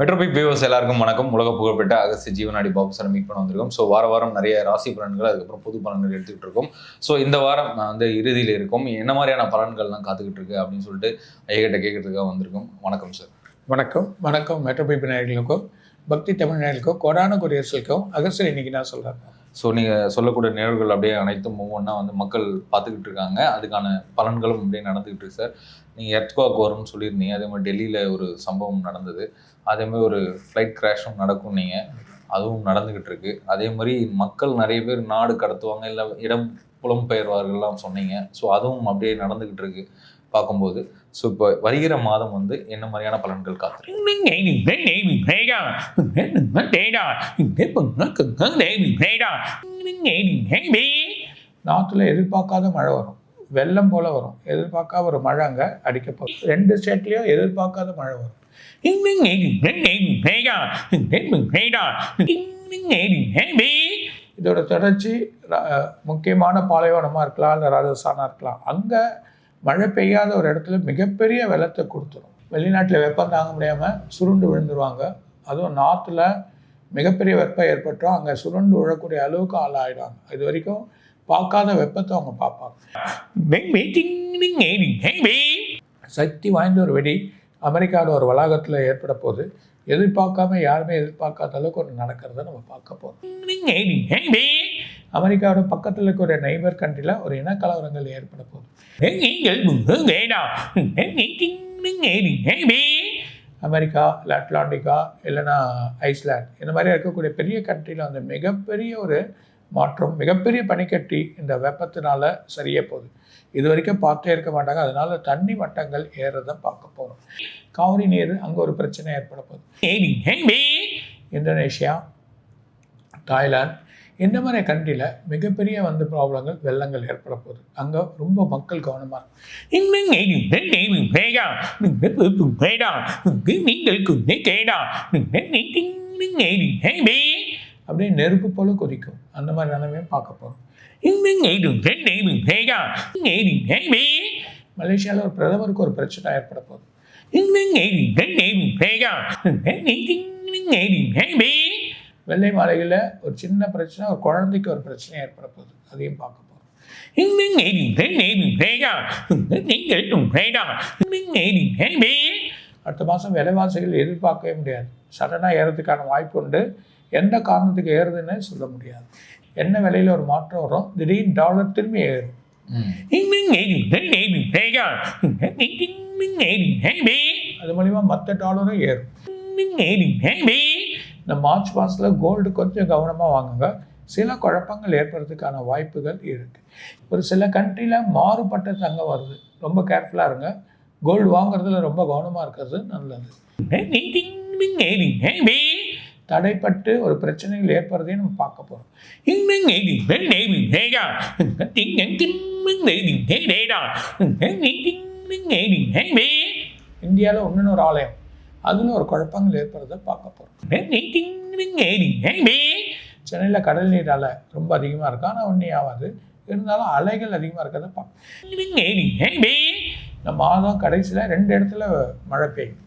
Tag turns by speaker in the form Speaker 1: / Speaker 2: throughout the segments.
Speaker 1: மெட்ரோபிக் viewers எல்லாருக்கும் வணக்கம். உலக புகழ்பெற்ற அகஸ்தி ஜீவனாடி பாபு சார் மீட் பண்ண வந்திருக்கோம். ஸோ வார வாரம் நிறைய ராசி பலன்கள் அதுக்கப்புறம் பொது பலன்கள் எடுத்துக்கிட்டு இருக்கோம். ஸோ இந்த வாரம் வந்து இறுதியில் இருக்கோம். என்ன மாதிரியான பலன்கள்லாம் காத்துக்கிட்டு இருக்கு அப்படின்னு சொல்லிட்டு ஐயகிட்ட கேட்கறதுக்காக வந்திருக்கோம். வணக்கம் சார்
Speaker 2: வணக்கம். வணக்கம். மெட்ரோபிபி நேயர்களுக்கும் பக்தி தமிழ் நேயர்களுக்கும் கொடான குடியரசுக்கும் அகஸ்டர் இன்னைக்கு நான் சொல்கிறேன்
Speaker 1: ஸோ நீங்கள் சொல்லக்கூடிய நிகழ்வுகள் அப்படியே அனைத்தும் ஒவ்வொன்றா வந்து மக்கள் பார்த்துக்கிட்டு இருக்காங்க. அதுக்கான பலன்களும் அப்படியே நடந்துக்கிட்டு இருக்கு சார் நீங்கள் எர்த்வாக் வரும்னு சொல்லியிருந்தீங்க. அதே மாதிரி டெல்லியில் ஒரு சம்பவம் நடந்தது. அதே மாதிரி ஒரு ஃப்ளைட் கிராஷும் நடக்கும் நீங்கள் அதுவும் நடந்துக்கிட்டு இருக்கு. அதே மாதிரி மக்கள் நிறைய பேர் நாடு கடத்துவாங்க இல்லை இடம் புலம்பெயர்வார்கள்லாம் சொன்னீங்க. ஸோ அதுவும் அப்படியே நடந்துக்கிட்டு இருக்கு பார்க்கும்போது. ஸோ இப்போ வருகிற மாதம் வந்து என்ன மாதிரியான பலன்கள் காத்திருக்கு
Speaker 2: நாற்றுல எதிர்பார்க்காத மழை வரும். வெள்ளம் போல வரும். எதிர்பார்க்காத ஒரு மழை அங்கே அடிக்க போகுது. ரெண்டு ஸ்டேட்லேயும் எதிர்பார்க்காத மழை வரும். இதோட தொடர்ச்சி முக்கியமான பாலைவனமாக இருக்கலாம் இல்லை ராஜஸ்தானாக இருக்கலாம். அங்கே மழை பெய்யாத ஒரு இடத்துல மிகப்பெரிய வெள்ளத்தை கொடுத்துரும். வெளிநாட்டில் வெப்பம் தாங்க முடியாமல் சுருண்டு விழுந்துருவாங்க. அதுவும் நாற்றுல மிகப்பெரிய வெப்பம் ஏற்பட்டோம் அங்கே சுருண்டு விழக்கூடிய அளவுக்கு ஆளாயிடுவாங்க. இது வரைக்கும் பார்க்காத வெப்பத்தை அவங்க பார்ப்பாங்க. சக்தி வாய்ந்த ஒரு வெடி அமெரிக்காவில் ஒரு வளாகத்தில் ஏற்பட போகுது எதிர்பார்க்காம யாருமே எதிர்பார்க்காத அளவுக்கு ஒன்று நடக்கிறத நம்ம பார்க்க போகிறோம் அமெரிக்காவோட பக்கத்தில் இருக்க ஒரு நெய்பர் கண்ட்ரியில் ஒரு இனக்கலவரங்கள் ஏற்பட போகுது. அமெரிக்கா இல்லை அட்லாண்டிகா இல்லைன்னா ஐஸ்லாண்ட் இந்த மாதிரி இருக்கக்கூடிய பெரிய கண்ட்ரியில் வந்து மிகப்பெரிய ஒரு மாற்றம். மிகப்பெரிய பனிக்கட்டி இந்த வெப்பத்தினால சரிய போகுது. இது வரைக்கும் பார்த்தே இருக்க மாட்டாங்க. அதனால தண்ணி மட்டங்கள் ஏறதை பார்க்க போகிறோம் காவிரி நீர் அங்கே ஒரு பிரச்சனை ஏற்பட போகுது. இந்தோனேஷியா தாய்லாந்து இந்த மாதிரி கண்ட்ரியில் மிகப்பெரிய வந்து ப்ராப்ளங்கள் வெள்ளங்கள் ஏற்பட போகுது. அங்கே ரொம்ப மக்கள் கவனமாக அப்படியே நெருப்பு போல கொதிக்கும் அந்த மாதிரி நிலைமையும் பார்க்க போகிறோம் மலேசியாவில் ஒரு பிரதமருக்கு ஒரு பிரச்சனை ஏற்பட போகுது வெள்ளை மாலையில் ஒரு சின்ன பிரச்சனை ஒரு குழந்தைக்கு ஒரு பிரச்சனை ஏற்பட போகுது அதையும் பார்க்க போகிறோம் அடுத்த மாதம் விலைவாசிகள் எதிர்பார்க்கவே முடியாது சடனாக ஏறதுக்கான வாய்ப்பு உண்டு எந்த காரணத்துக்கு ஏறுதுன்னு சொல்ல முடியாது என்ன விலையில் ஒரு மாற்றம் வரும் திடீர்னு டாலர் திரும்பி ஏறும் அது மூலிமா மற்ற டாலரும் ஏறும் இந்த மார்ச் மாதத்தில் கோல்டு கொஞ்சம் கவனமாக வாங்குங்க சில குழப்பங்கள் ஏற்படுறதுக்கான வாய்ப்புகள் இருக்குது ஒரு சில கண்ட்ரியில் மாறுபட்ட தங்கம் வருது ரொம்ப கேர்ஃபுல்லாக இருங்க கோல்டு வாங்குறதுல ரொம்ப கவனமாக இருக்கிறது நல்லது தடைப்பட்டு ஒரு பிரச்சனைகள் ஏற்படுறதையும் நம்ம பார்க்க போகிறோம் இந்தியாவில் ஒன்றுன்னு ஒரு ஆலயம் அதில் ஒரு குழப்பங்கள் ஏற்படுறதை பார்க்க போகிறோம் சென்னையில் கடல் நீர் அலை ரொம்ப அதிகமாக இருக்கும் ஆனால் ஒன்றே ஆகாது இருந்தாலும் அலைகள் அதிகமாக இருக்கிறத பார்க்கணும் இந்த மாதம் கடைசியில் ரெண்டு இடத்துல மழை பெய்யும்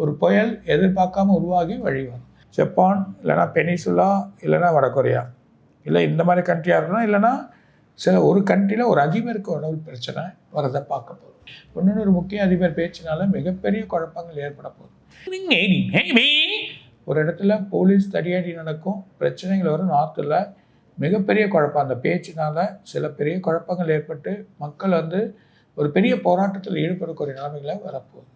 Speaker 2: ஒரு புயல் எதிர்பார்க்காம உருவாகி வழி வரும். ஜப்பான் இல்லைன்னா பெனிசுலா இல்லைன்னா வடகொரியா இல்லை இந்த மாதிரி கண்ட்ரியாக இருக்கணும் இல்லைன்னா சில ஒரு கண்ட்ரியில் ஒரு அதிபருக்கு உணவு பிரச்சனை வரதை பார்க்க போகிறோம் இன்னொன்று ஒரு முக்கிய அதிபர் பேச்சினால மிகப்பெரிய குழப்பங்கள் ஏற்பட போகுது. ஒரு இடத்துல போலீஸ் தடியடி நடக்கும் பிரச்சனைகள் வரும் நார்த்தில் மிகப்பெரிய குழப்பம். அந்த பேச்சினால சில பெரிய குழப்பங்கள் ஏற்பட்டு மக்கள் வந்து ஒரு பெரிய போராட்டத்தில் ஈடுபடக்கூடிய நிலைமைகளை வரப்போகுது.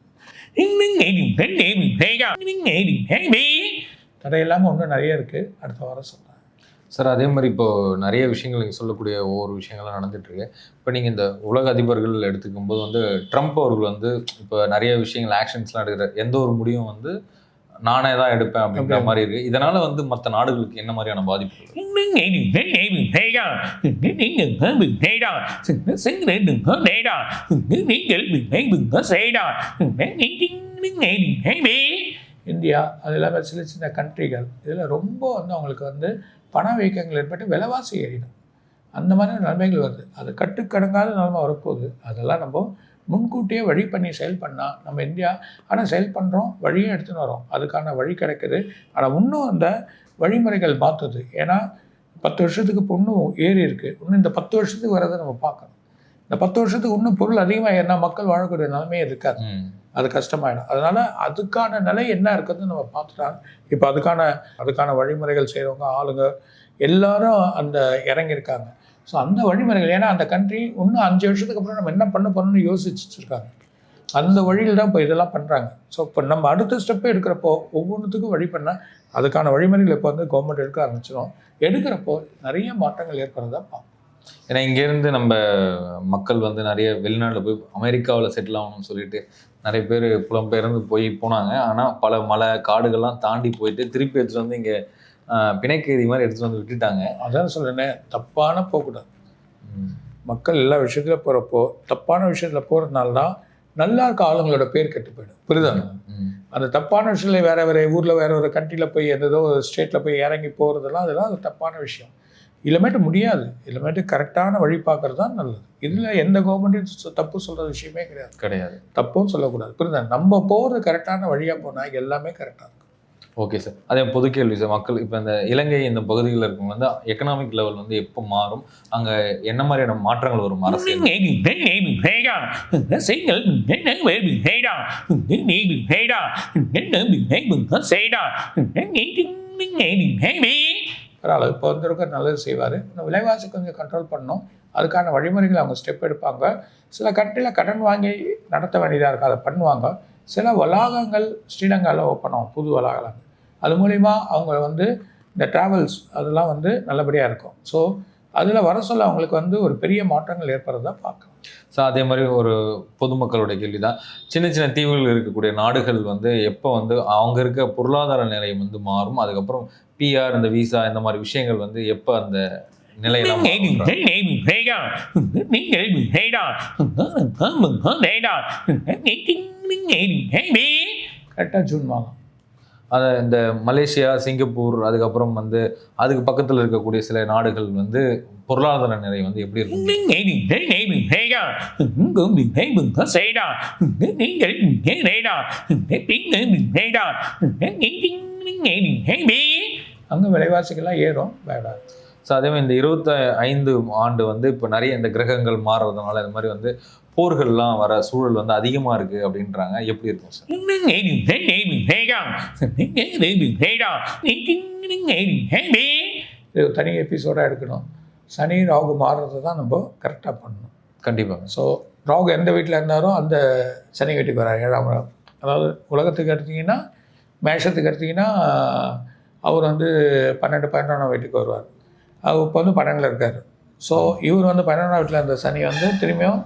Speaker 2: தடையில்லாமல் ஒன்றும் நிறைய இருக்குது அடுத்த வாரம் சொல்கிறேன்
Speaker 1: சார் அதே மாதிரி இப்போ நிறைய விஷயங்கள் நீங்கள் சொல்லக்கூடிய ஒவ்வொரு விஷயங்கள்லாம் நடந்துகிட்ருக்கு இப்போ நீங்கள் இந்த உலக அதிபர்கள் எடுத்துக்கும் போது வந்து ட்ரம்ப் அவர்கள் வந்து இப்போ நிறைய விஷயங்கள் ஆக்ஷன்ஸ்லாம் எடுக்கிற எந்த ஒரு முடிவும் வந்து நானே தான் எடுப்பேன் அப்படின்ற மாதிரி இருக்கு. இதனால வந்து மற்ற நாடுகளுக்கு என்ன மாதிரியான பாதிப்புகள்?
Speaker 2: இந்தியா அது இல்லாமல் சின்ன சின்ன கண்ட்ரிகள் இதில் ரொம்ப வந்து அவங்களுக்கு வந்து பணவீக்கங்கள் ஏற்பட்டு விலைவாசி ஏறிடும். அந்த மாதிரி நிலைமைகள் வருது. அது கட்டுக்கடங்காத நிலைமை வரப்போகுது. அதெல்லாம் நம்ம முன்கூட்டியே வழி பண்ணி செயல் பண்ணால் நம்ம இந்தியா ஆனால் செயல் பண்ணுறோம் வழியே எடுத்துன்னு வரோம். அதுக்கான வழி கிடைக்குது. ஆனால் இன்னும் அந்த வழிமுறைகள் மாற்றுது ஏன்னா பத்து வருஷத்துக்கு இப்போ இன்னும் ஏறி இருக்குது இன்னும் இந்த பத்து வருஷத்துக்கு வரதை நம்ம பார்க்கணும். இந்த பத்து வருஷத்துக்கு இன்னும் பொருள் அதிகமாக ஏறினா மக்கள் வாழக்கூடிய நிலைமையே இருக்காது. அது கஷ்டமாயிடும். அதனால் அதுக்கான நிலை என்ன இருக்குதுன்னு நம்ம பார்த்துட்டா இப்போ அதுக்கான அதுக்கான வழிமுறைகள் செய்கிறவங்க ஆளுங்க எல்லாரும் அந்த இறங்கியிருக்காங்க. ஸோ அந்த வழிமுறைகள் ஏன்னா அந்த கண்ட்ரி இன்னும் அஞ்சு வருஷத்துக்கு அப்புறம் நம்ம என்ன பண்ண போகிறோம்னு யோசிச்சு வச்சுருக்காங்க அந்த வழியில் தான் இப்போ இதெல்லாம் பண்ணுறாங்க ஸோ இப்போ நம்ம அடுத்த ஸ்டெப்பை எடுக்கிறப்போ ஒவ்வொன்றுத்துக்கும் வழி பண்ணால் அதுக்கான வழிமுறைகள் இப்போ வந்து கவர்மெண்ட் எடுக்க ஆரம்பிச்சிடும் எடுக்கிறப்போ நிறைய மாற்றங்கள் ஏற்படுறதா பார்ப்போம்.
Speaker 1: ஏன்னா இங்கேருந்து நம்ம மக்கள் வந்து நிறைய வெளிநாட்டில் போய் அமெரிக்காவில் செட்டில் ஆகணும்னு சொல்லிட்டு நிறைய பேர் புலம்பெயர்ந்து போய் போனாங்க. ஆனால் பல மலை காடுகள்லாம் தாண்டி போயிட்டு திருப்பி எடுத்துகிட்டு வந்து இங்கே பிணைக்கைதி மாதிரி எடுத்துகிட்டு வந்து விட்டுட்டாங்க.
Speaker 2: அதான் சொல்கிறேன் தப்பான போகக்கூடாது. மக்கள் எல்லா விஷயத்துல போகிறப்போ தப்பான விஷயத்தில் போகிறதுனால தான் நல்லா இருக்க ஆளுங்களோட பேர் கெட்டு போயிடும். புரியுதா. அந்த தப்பான விஷயத்தில் வேற வேற ஊரில் வேற ஒரு கண்ட்ரியில் போய் எதோ ஸ்டேட்டில் போய் இறங்கி போகிறதெல்லாம் அதெல்லாம் அது தப்பான விஷயம். இனிமேட்டு முடியாது. இனிமேட்டு கரெக்டான வழி பார்க்கறது தான் நல்லது. இதில் எந்த கவர்மெண்ட்டும் தப்பு சொல்கிற விஷயமே கிடையாது.
Speaker 1: கிடையாது.
Speaker 2: தப்பும் சொல்லக்கூடாது. புரியுதா? நம்ம போகிறது கரெக்டான வழியாக போனால் எல்லாமே கரெக்டாக இருக்கும்.
Speaker 1: ஓகே சார் அதே பொது கேள்வி சார் மக்கள் இப்போ இந்த இலங்கை இந்த பகுதிகளில் இருக்கவங்க வந்து எக்கனாமிக் லெவல் வந்து எப்போ மாறும் அங்கே என்ன மாதிரியான மாற்றங்கள் வரும் அரசியல்
Speaker 2: பரவாயில்ல இப்போ வந்திருக்க நல்லது செய்வார் இந்த விலைவாசி கொஞ்சம் கண்ட்ரோல் பண்ணணும் அதுக்கான வழிமுறைகள் அவங்க ஸ்டெப் எடுப்பாங்க சில கண்ட்ரியில் கடன் வாங்கி நடத்த வேண்டியதாக இருக்குது அதை பண்ணுவாங்க சில வளாகங்கள் ஸ்ரீலங்காவில் ஓப்பன் ஆகும் புது வளாகங்கள். அது மூலிமா அவங்க வந்து இந்த ட்ராவல்ஸ் அதெல்லாம் வந்து நல்லபடியாக இருக்கும். ஸோ அதில் வர சொல்ல அவங்களுக்கு வந்து ஒரு பெரிய மாற்றங்கள் ஏற்படுறதா பார்க்கலாம்.
Speaker 1: ஸோ அதே மாதிரி ஒரு பொதுமக்களுடைய கேள்வி தான் சின்ன சின்ன தீவுகள் இருக்கக்கூடிய நாடுகள் வந்து எப்போ வந்து அவங்க இருக்க பொருளாதார நிலையம் வந்து மாறும் அதுக்கப்புறம் பிஆர் இந்த விசா இந்த மாதிரி விஷயங்கள் வந்து எப்போ அந்த மாறும்ன்றாங்க.
Speaker 2: கரெக்டாக ஜூன் மாதம்.
Speaker 1: அதை இந்த மலேசியா சிங்கப்பூர் அதுக்கப்புறம் வந்து அதுக்கு பக்கத்தில் இருக்கக்கூடிய சில நாடுகள் வந்து பொருளாதார நிலை வந்து எப்படி இருக்கும்
Speaker 2: அங்கே விலைவாசிகள்லாம் ஏறும் வேடாது
Speaker 1: ஸோ அதே மாதிரி இந்த இருபத்தி ஐந்து ஆண்டு வந்து இப்போ நிறைய இந்த கிரகங்கள் மாறுறதுனால இந்த மாதிரி வந்து போர்கள்லாம் வர சூழல் வந்து அதிகமாக இருக்கு அப்படின்றாங்க. எப்படி இருக்கும் சார்?
Speaker 2: தனி எபிசோடாக எடுக்கணும். சனி ராகு மாறுறதை தான் நம்ம கரெக்டாக பண்ணணும்.
Speaker 1: கண்டிப்பாக
Speaker 2: ஸோ ராகு எந்த வீட்டில் இருந்தாலும் அந்த சனி வீட்டுக்கு வரார். ஏழாம் அதாவது உலகத்துக்கு எடுத்தீங்கன்னா மேஷத்துக்கு எடுத்தீங்கன்னா அவர் வந்து பன்னெண்டு பன்னெண்டாம் வீட்டுக்கு வருவார். இப்போ வந்து பன்னெண்டில் இருக்கார். ஸோ இவர் வந்து பன்னெண்டாம் வீட்டில் இருந்த சனி வந்து திரும்பியும்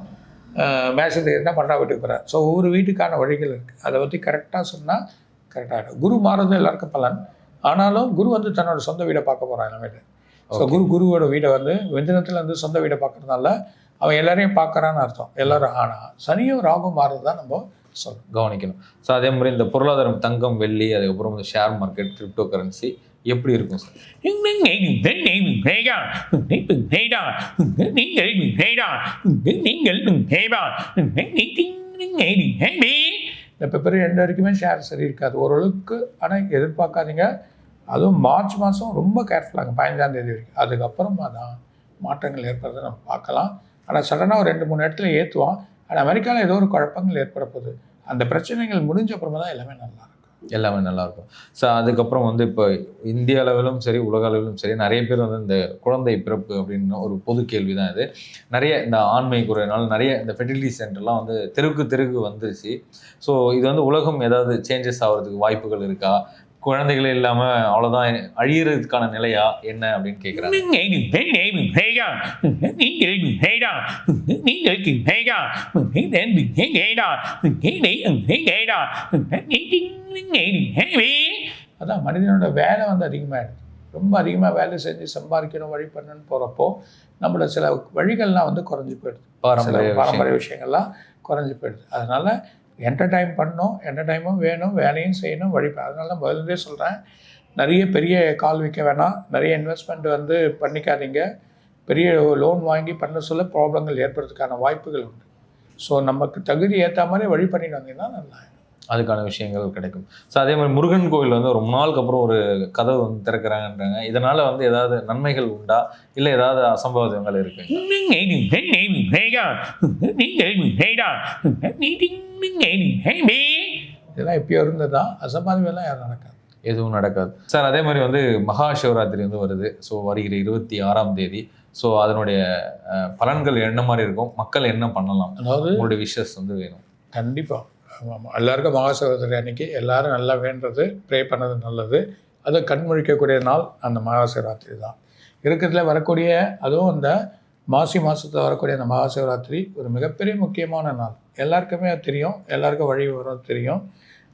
Speaker 2: மேஷத்துக்கு இருந்தால் பன்னெண்டாம் வீட்டுக்கு போகிறார் ஸோ ஒவ்வொரு வீட்டுக்கான வழிகள் இருக்குது அதை பற்றி கரெக்டாக சொன்னால் கரெக்டாக இருக்கும் குரு மாறுறது எல்லாருக்கும் பலன். ஆனாலும் குரு வந்து தன்னோட சொந்த வீடை பார்க்க போகிறான் இனிமேட்டு ஸோ குரு குருவோட வீடை வந்து வெந்தினத்தில் வந்து சொந்த வீடை பார்க்கறதுனால அவன் எல்லாரையும் பார்க்கறான்னு அர்த்தம். எல்லாரும் ஆனால் சனியும் ராகும் மாறுறது தான் நம்ம சொல்லணும்
Speaker 1: கவனிக்கணும். ஸோ அதே மாதிரி இந்த பொருளாதாரம் தங்கம் வெள்ளி அதுக்கப்புறம் ஷேர் மார்க்கெட் கிரிப்டோ கரன்சி எப்படி இருக்கும் சார்?
Speaker 2: இந்த பிப்ரவரி ரெண்டு வரைக்குமே ஷேர் சரி இருக்காது. ஓரளவுக்கு ஆனால் எதிர்பார்க்காதீங்க. அதுவும் மார்ச் மாதம் ரொம்ப கேர்ஃபுல்லாங்க பதினஞ்சாம் தேதி வரைக்கும். அதுக்கப்புறமா தான் மாற்றங்கள் ஏற்படுறதை நம்ம பார்க்கலாம். ஆனால் சடனாக ஒரு ரெண்டு மூணு இடத்துல ஏற்றுவோம் ஆனால் அமெரிக்காவில் ஏதோ ஒரு குழப்பங்கள் ஏற்பட போகுது. அந்த பிரச்சனைகள் முடிஞ்ச அப்புறமா தான் எல்லாமே நல்லா இருக்கும்.
Speaker 1: எல்லாமே நல்லாயிருக்கும் ஸோ அதுக்கப்புறம் வந்து இப்போ இந்திய அளவிலும் சரி உலக அளவிலும் சரி நிறைய பேர் வந்து இந்த குழந்தை பிறப்பு அப்படின்னு ஒரு பொது கேள்வி தான் இது. நிறைய இந்த ஆண்மை குறையினால நிறைய இந்த ஃபெர்டிலிட்டி சென்டர்லாம் வந்து தெருக்கு தெருக்கு வந்துருச்சு. ஸோ இது வந்து உலகம் ஏதாவது சேஞ்சஸ் ஆகிறதுக்கு வாய்ப்புகள் இருக்கா? குழந்தைகளே இல்லாமல் அவ்வளோதான் அழியறதுக்கான நிலையா என்ன அப்படின்னு கேட்குறாங்க
Speaker 2: அதான் மனிதனோட வேலை வந்து அதிகமாகிடுது ரொம்ப அதிகமாக வேலை செஞ்சு சம்பாதிக்கணும் வழி பண்ணணும்னு போகிறப்போ நம்மளோட சில வழிகள்லாம் வந்து குறைஞ்சி போயிடுது.
Speaker 1: பாரம்பரிய
Speaker 2: பாரம்பரிய விஷயங்கள்லாம் குறைஞ்சி போயிடுது. அதனால் என்டர்டைன் பண்ணணும் என்டர்டைமும் வேணும் வேலையும் செய்யணும் வழி அதனால தான் முதல்ல சொல்கிறேன் நிறைய பெரிய கால் வைக்க வேணாம். நிறைய இன்வெஸ்ட்மெண்ட் வந்து பண்ணிக்காதீங்க. பெரிய லோன் வாங்கி பண்ண சொல்ல ப்ராப்ளங்கள் ஏற்படுறதுக்கான வாய்ப்புகள் உண்டு. ஸோ நமக்கு தகுதி ஏற்ற மாதிரி வழி பண்ணிட்டு வந்தீங்கன்னா நல்லா
Speaker 1: அதுக்கான விஷயங்கள் கிடைக்கும். ஸோ அதே மாதிரி முருகன் கோவில் வந்து ரொம்ப நாளுக்கு அப்புறம் ஒரு கதவு வந்து திறக்கிறாங்கன்றாங்க. இதனால வந்து ஏதாவது நன்மைகள் உண்டா? இல்லை ஏதாவது அசம்பாவிதங்கள் இருக்கு?
Speaker 2: இதெல்லாம் எப்பயோ இருந்ததா? அசம்பாதிமெல்லாம் யாரும் நடக்காது.
Speaker 1: எதுவும் நடக்காது. சார் அதே மாதிரி வந்து மகா சிவராத்திரி வந்து வருது. ஸோ வருகிற இருபத்தி ஆறாம் தேதி. ஸோ அதனுடைய பலன்கள் என்ன மாதிரி இருக்கும்? மக்கள் என்ன பண்ணலாம்?
Speaker 2: அதாவது
Speaker 1: உங்களுடைய விஷஸ் வந்து வேணும்.
Speaker 2: கண்டிப்பாக ஆமாம். எல்லாருக்கும் மகாசிவராத்திரி அன்னைக்கு எல்லாரும் நல்லா வேண்டுறது ப்ரே பண்ணது நல்லது. அது கண்முழிக்கக்கூடிய நாள் அந்த மகாசிவராத்திரி தான். இருக்கிறதுல வரக்கூடிய அதுவும் அந்த மாசி மாதத்தில் வரக்கூடிய அந்த மகாசிவராத்திரி ஒரு மிகப்பெரிய முக்கியமான நாள். எல்லாருக்குமே அது தெரியும். எல்லாருக்கும் வழி வரும் தெரியும்.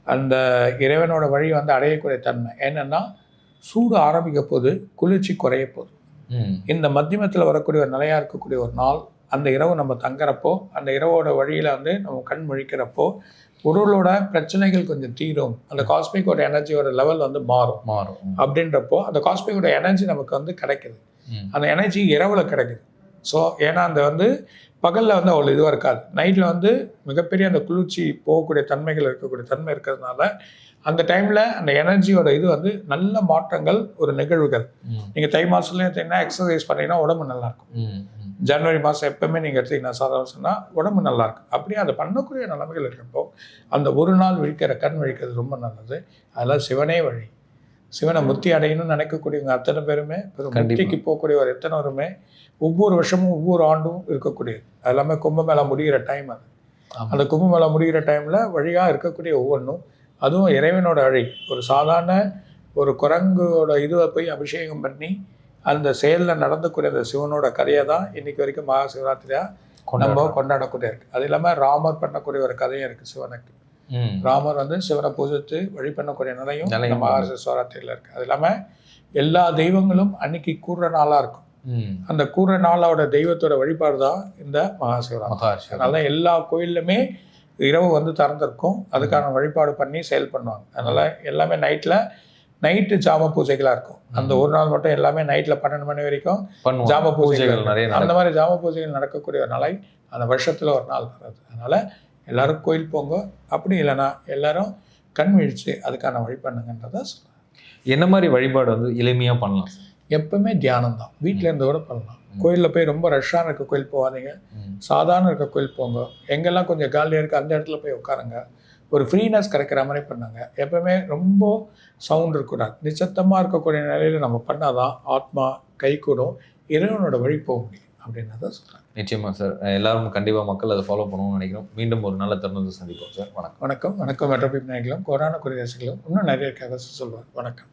Speaker 2: அந்த இறைவனோட வழி வந்து அடையக்கூடிய தன்மை. என்னென்னா சூடு ஆரம்பிக்க போது குளிர்ச்சி குறைய போகுது இந்த மத்தியமத்தில் வரக்கூடிய ஒரு நிலையாக இருக்கக்கூடிய ஒரு நாள் அந்த இரவு நம்ம தங்குறப்போ அந்த இரவோட வழியில் வந்து நம்ம கண் முழிக்கிறப்போ உடலோட பிரச்சனைகள் கொஞ்சம் தீரும் அந்த காஸ்மிக்கோட எனர்ஜியோட லெவல் வந்து மாறும்
Speaker 1: மாறும்.
Speaker 2: அப்படின்றப்போ அந்த காஸ்மிக்கோட எனர்ஜி நமக்கு வந்து கிடைக்குது. அந்த எனர்ஜி இரவுல கிடைக்குது ஸோ ஏன்னா அந்த வந்து பகலில் வந்து அவ்வளோ இதுவாக இருக்காது நைட்டில் வந்து மிகப்பெரிய அந்த குளிர்ச்சி போகக்கூடிய தன்மைகள் இருக்கக்கூடிய தன்மை இருக்கிறதுனால அந்த டைமில் அந்த எனர்ஜியோட இது வந்து நல்ல மாற்றங்கள் ஒரு நிகழ்வுகள். நீங்கள் தை மாதத்துலேயும் எக்ஸசைஸ் பண்ணீங்கன்னா உடம்பு நல்லா இருக்கும்
Speaker 1: ம். ம்.
Speaker 2: ஜனவரி மாதம் எப்பவுமே நீங்கள் எடுத்தீங்கன்னா சாதாரண சொன்னால் உடம்பு நல்லா இருக்கும் அப்படியே அதை பண்ணக்கூடிய நிலைமைகள் இருக்கப்போ அந்த ஒரு நாள் விழிக்கிற கண் விழிக்கிறது ரொம்ப நல்லது. அதெல்லாம் சிவனே வழி. சிவனை முத்தி அடையணும்னு நினைக்கக்கூடியவங்க அத்தனை பேருமே. முத்திக்கு போகக்கூடிய ஒரு எத்தனை பேருமே ஒவ்வொரு வருஷமும் ஒவ்வொரு ஆண்டும் இருக்கக்கூடியது. அது எல்லாமே கும்பமேளா முடிகிற டைம் அது. அந்த கும்பமேளா முடிகிற டைமில் வழியாக இருக்கக்கூடிய ஒவ்வொன்றும் அதுவும் இறைவனோட வழி ஒரு சாதாரண ஒரு குரங்கோட இதுவை போய் அபிஷேகம் பண்ணி அந்த செயலில் நடந்தக்கூடிய அந்த சிவனோட கதையை தான் இன்னைக்கு வரைக்கும் மகா சிவராத்திரியாக நம்ம. கொண்டாடக்கூடிய இருக்கு அது இல்லாமல் ராமர் பண்ணக்கூடிய ஒரு கதையும் இருக்கு சிவனுக்கு. ராமர் வந்து சிவனை பூஜித்து வழி பண்ணக்கூடிய நிலையும் இந்த மகா சிவராத்திரியில் இருக்கு அது இல்லாமல் எல்லா தெய்வங்களும் அன்னைக்கு கூடுற நாளாக இருக்கும். அந்த கூடுற நாளோட தெய்வத்தோட வழிபாடு தான் இந்த மகா சிவராத்திரி. அதனால எல்லா கோயில்லுமே இரவு வந்து திறந்திருக்கும் அதுக்கான வழிபாடு பண்ணி செயல் பண்ணுவாங்க அதனால எல்லாமே நைட்டில் நைட்டு ஜாம பூஜைகளாக இருக்கும். அந்த ஒரு நாள் மட்டும் எல்லாமே நைட்டில் பன்னெண்டு மணி வரைக்கும். ஜாம பூஜைகள்
Speaker 1: நிறைய
Speaker 2: அந்த. மாதிரி ஜாம பூஜைகள் நடக்கக்கூடிய ஒரு நாளை அந்த வருஷத்துல ஒரு நாள் வர்றது. அதனால எல்லாரும் கோயில் போங்க. அப்படி இல்லைன்னா எல்லாரும் கண் விழிச்சு அதுக்கான வழி பண்ணுங்கன்றத சொல்றேன்.
Speaker 1: என்ன மாதிரி வழிபாடு வந்து எளிமையா பண்ணலாம்?
Speaker 2: எப்பவுமே தியானம் தான். வீட்டில் இருந்து கூட பண்ணலாம். கோயிலில் போய் ரொம்ப ரஷ்ஷான இருக்க கோயில் போகாதீங்க. சாதாரண இருக்க கோயில் போங்க. எங்கெல்லாம் கொஞ்சம் காலியாக இருக்குது அந்த இடத்துல போய் உட்காருங்க. ஒரு ஃப்ரீனஸ் கிடைக்கிற மாதிரி பண்ணுங்க. எப்பவுமே ரொம்ப சவுண்ட் இருக்கக்கூடாது. நிச்சத்தமாக இருக்கக்கூடிய நிலையில் நம்ம பண்ணாதான் ஆத்மா கை கூடும் இறைவனோட வழி போக முடியும் அப்படின்றத சொல்கிறேன்
Speaker 1: நிச்சயமா சார் எல்லாரும் கண்டிப்பா மக்கள் அதை ஃபாலோ பண்ணணும்னு நினைக்கிறோம். மீண்டும் ஒரு நல்ல தருணத்தை சந்திப்போம் சார் வணக்கம்.
Speaker 2: வணக்கம். வணக்கம். மெட்ரோபிப் நாயகளும் கொரோனா குடியரசுகளும் இன்னும் நிறைய இருக்காக சொல்லுவார் வணக்கம்.